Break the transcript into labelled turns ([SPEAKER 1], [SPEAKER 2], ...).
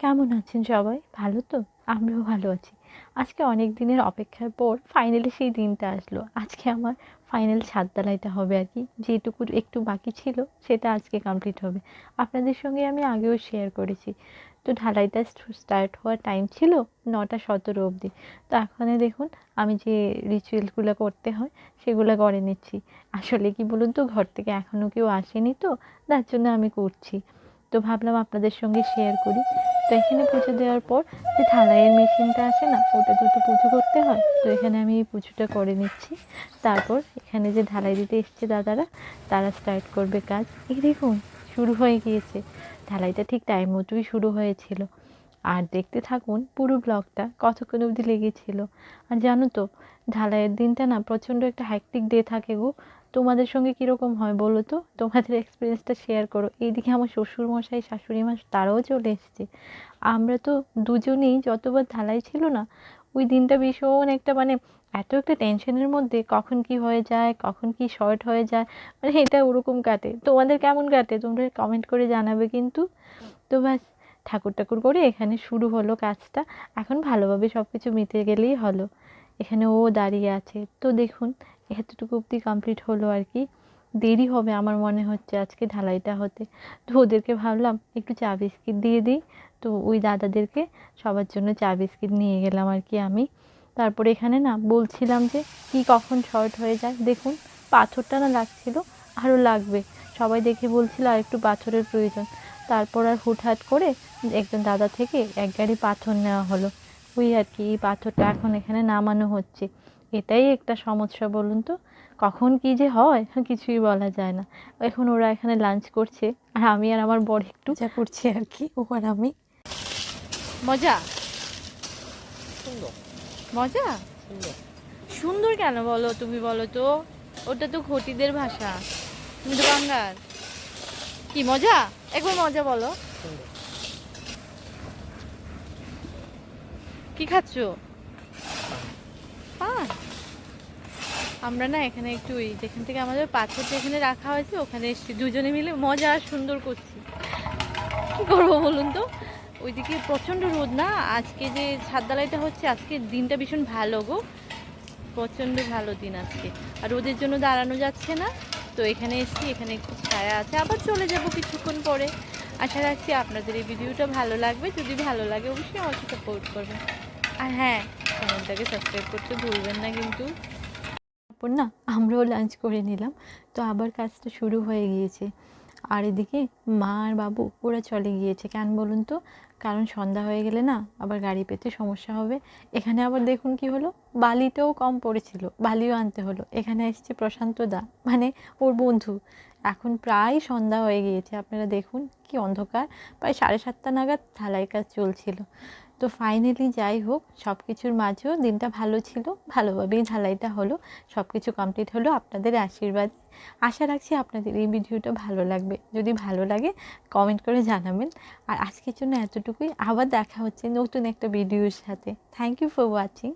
[SPEAKER 1] কেমন আছেন সবাই? ভালো তো? আমরাও ভালো আছি। আজকে অনেক দিনের অপেক্ষার পর ফাইনালি সেই দিনটা আসলো। আজকে আমার ফাইনাল ছাদ ঢালাইটা হবে আর কি। যেটুকু একটু বাকি ছিল সেটা আজকে কমপ্লিট হবে। আপনাদের সঙ্গে আমি আগেও শেয়ার করেছি। তো ঢালাইটা স্টার্ট হওয়ার টাইম ছিল নটা সতেরো অবধি। তো এখানে দেখুন, আমি যে রিচুয়ালসগুলো করতে হয় সেগুলো করে নিচ্ছি। আসলে কি বলুন তো, ঘর থেকে এখনও কেউ আসেনি তো, তার জন্য আমি করছি। তো ভাবলাম আপনাদের সঙ্গে শেয়ার করি। তো এখানে পুজো দেওয়ার পর যে থালাইয়ের মেশিনটা আছে না, ওটা দুটো পুজো করতে হয়। তো এখানে আমি এই পুজোটা করে নিচ্ছি। তারপর এখানে যে ঢালাই দিতে এসছে দাদারা, তারা স্টার্ট করবে কাজ। এই দেখুন, শুরু হয়ে গিয়েছে। ঢালাইটা ঠিক টাইম মতোই শুরু হয়েছিল। আর দেখতে থাকুন পুরো ব্লগটা কতক্ষণ অবধি লেগেছিল। আর জানো তো, ঢালাইয়ের দিনটা না প্রচণ্ড একটা হ্যাকটিক ডে থাকে গো। তোমাদের সঙ্গে কীরকম হয় বলো তো? তোমাদের এক্সপিরিয়েন্সটা শেয়ার করো। এইদিকে আমার শ্বশুর মশাই শাশুড়ি মা, তারাও চলে এসছে। আমরা তো দুজনেই যতবার ঢালাই ছিল না, ওই দিনটা ভীষণ একটা মানে এত একটা টেনশনের মধ্যে কখন কি হয়ে যায়, কখন কি শর্ট হয়ে যায় মানে এটা ওরকম কাটে। তোমাদের কেমন কাটে? তোমরা কমেন্ট করে জানাবে কিন্তু। তো ব্যাস ঠাকুর ঠাকুর করে এখানে শুরু হলো কাজটা। এখন ভালোভাবে সব কিছু মিটে গেলেই হলো। এখানে ও দাঁড়িয়ে আছে। তো দেখুন, এতটুকু অবধি কমপ্লিট হলো আর কি। দেরি হবে আমার মনে হচ্ছে আজকে ঢালাইটা হতে। তো ওদেরকে ভাবলাম একটু চা বিস্কিট দিয়ে দিই। তো ওই দাদাদেরকে সবার জন্য চা বিস্কিট নিয়ে গেলাম আর কি আমি। তারপরে এখানে না বলছিলাম যে কি কখন শর্ট হয়ে যায়। দেখুন, পাথরটা না লাগছিল, আরও লাগবে। সবাই দেখে বলছিল আর একটু পাথরের প্রয়োজন। তারপর আর হুটহাট করে একজন দাদা থেকে এক গাড়ি পাথর নেওয়া হলো। ওই আর কি এই পাথরটা এখন এখানে নামানো হচ্ছে। এটাই একটা সমস্যা বলুন তো। কখন কি যে হয় কিছুই বলা যায় না। এখন ওরা এখানে লাঞ্চ করছে আর আমি আর আমার বর একটু যা করছি আর কি ও আর আমি। মজা? মজা?
[SPEAKER 2] সুন্দর।
[SPEAKER 1] কেন বলো তুমি বলো তো? ওটা তো ঘটিদের ভাষা। তুমি তো বাঙ্গাল কি মজা? একবার মজা বলো। কি খাচ্ছ? আমরা না এখানে একটু ওই যেখান থেকে আমাদের পাথরটা যেখানে রাখা হয়েছে, ওখানে এসেছি। দুজনে মিলে মজা আর সুন্দর করছি। কি করব বলুন তো? ওইদিকে প্রচণ্ড রোদ না? আজকে যে ছাদ ঢালাইটা হচ্ছে, আজকে দিনটা ভীষণ ভালো গো। প্রচণ্ড ভালো দিন আজকে। আর রোদের জন্য দাঁড়ানো যাচ্ছে না। তো এখানে এসছি, এখানে একটু ছায়া আছে। আবার চলে যাব কিছুক্ষণ পরে। আশা রাখছি আপনাদের এই ভিডিওটা ভালো লাগবে। যদি ভালো লাগে অবশ্যই আমাকে সাপোর্ট করবেন। আর হ্যাঁ চ্যানেলটাকে সাবস্ক্রাইব করতে ভুলবেন না কিন্তু। তারপর না, আমরাও লাঞ্চ করে নিলাম। তো আবার কাজটা শুরু হয়ে গিয়েছে। আর এদিকে মা আর বাবু, ওরা চলে গিয়েছে। কেন বলুন তো? কারণ সন্ধ্যা হয়ে গেলে না আবার গাড়ি পেতে সমস্যা হবে। এখানে আবার দেখুন কি হলো? বালিটাও কম পড়েছিল, বালিও আনতে হলো। এখানে এসছে প্রশান্ত দা মানে ওর বন্ধু। এখন প্রায় সন্ধ্যা হয়ে গিয়েছে, আপনারা দেখুন কি অন্ধকার। প্রায় সাড়ে সাতটা নাগাদ ঢালাই কাজ চলছিল। তো ফাইনালি যাই হোক সব কিছুর মাঝেও দিনটা ভালো ছিল, ভালোভাবেই ঢালাইটা হলো সব কিছু কমপ্লিট হলো আপনাদের আশীর্বাদ। আশা রাখছি আপনাদের এই ভিডিওটা ভালো লাগবে। যদি ভালো লাগে কমেন্ট করে জানাবেন। আর আজকের জন্য এতটুকুই, আবার দেখা হচ্ছে নতুন একটা ভিডিওর সাথে। Thank you for watching